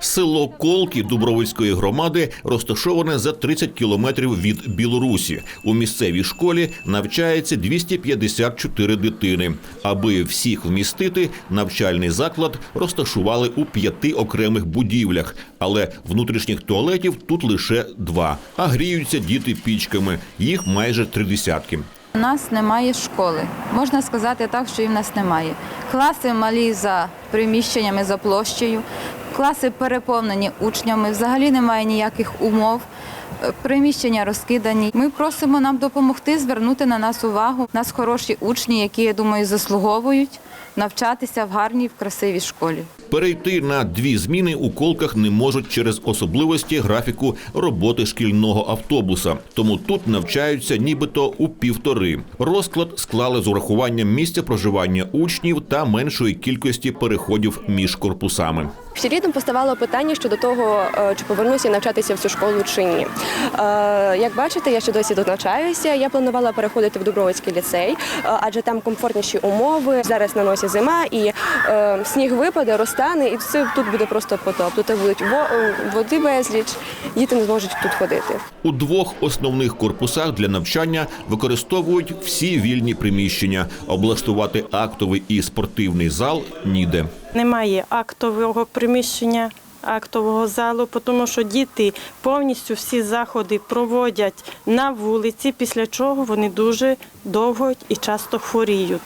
Село Колки Дубровицької громади розташоване за 30 кілометрів від Білорусі. У місцевій школі навчається 254 дитини. Аби всіх вмістити, навчальний заклад розташували у п'яти окремих будівлях, але внутрішніх туалетів тут лише два. А гріються діти пічками. Їх майже три десятки. У нас немає школи. Можна сказати так, що і в нас немає. Класи малі за приміщеннями, за площею. Класи переповнені учнями. Взагалі немає ніяких умов. Е, Приміщення розкидані. Ми просимо нам допомогти, звернути на нас увагу. У нас хороші учні, які, я думаю, заслуговують навчатися в гарній, в красивій школі. Перейти на дві зміни у колках не можуть через особливості графіку роботи шкільного автобуса. Тому тут навчаються нібито у півтори. Розклад склали з урахуванням місця проживання учнів та меншої кількості переходів між корпусами. Ще літом поставало питання щодо того, е, чи повернуся навчатися в цю школу чи ні. Е, Як бачите, я ще досі тут. Я планувала переходити в Дубровицький ліцей, е, адже там комфортніші умови. Зараз на носі зима, і сніг випаде, розтане, і все тут буде просто потоп. Тут будуть води безліч, діти не зможуть тут ходити. У двох основних корпусах для навчання використовують всі вільні приміщення. Облаштувати актовий і спортивний зал ніде. Немає актового приміщення, актового залу, тому що діти повністю всі заходи проводять на вулиці, після чого вони дуже довго і часто хворіють.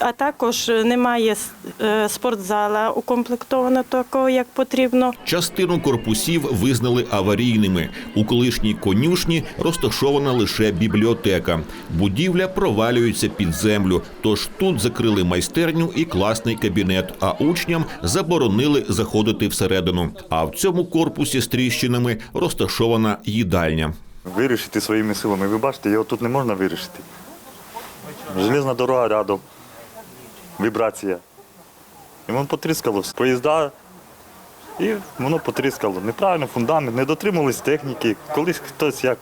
А також немає е, спортзала укомплектованого такого, як потрібно. Частину корпусів визнали аварійними. У колишній конюшні розташована лише бібліотека. Будівля провалюється під землю, тож тут закрили майстерню і класний кабінет, а учням заборонили заходити всередину. А в цьому корпусі з тріщинами розташована їдальня. Вирішити своїми силами. Ви бачите, його тут не можна вирішити. Железна дорога рядом, вібрація. І воно потріскалося. Поїзда, і воно потріскало. Неправильно фундамент, не дотримувались техніки. Колись хтось як.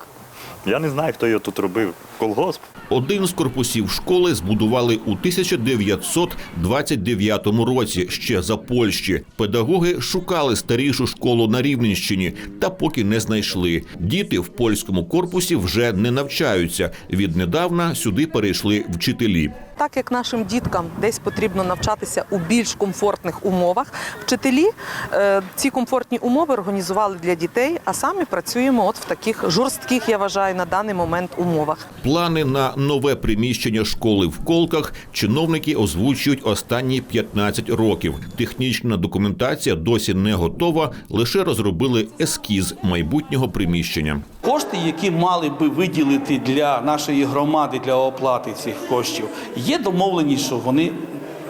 Я не знаю, хто його тут робив. Колгосп. Один з корпусів школи збудували у 1929 році ще за Польщі. Педагоги шукали старішу школу на Рівненщині, та поки не знайшли. Діти в польському корпусі вже не навчаються. Віднедавна сюди перейшли вчителі. Так як нашим діткам десь потрібно навчатися у більш комфортних умовах, вчителі е, ці комфортні умови організували для дітей, а самі працюємо от в таких жорстких, я вважаю, на даний момент умовах. Плани на нове приміщення школи в колках чиновники озвучують останні 15 років. Технічна документація досі не готова, лише розробили ескіз майбутнього приміщення. Кошти, які мали би виділити для нашої громади для оплати цих коштів, є домовленість, що вони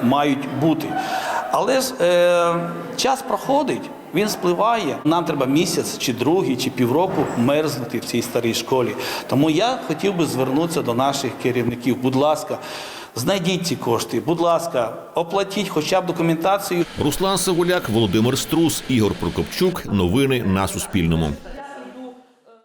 мають бути. Але ж е, час проходить, він спливає. Нам треба місяць, чи другий, чи півроку мерзнути в цій старій школі. Тому я хотів би звернутися до наших керівників. Будь ласка, знайдіть ці кошти, будь ласка, оплатіть хоча б документацію. Руслан Савуляк, Володимир Струс, Ігор Прокопчук. Новини на Суспільному.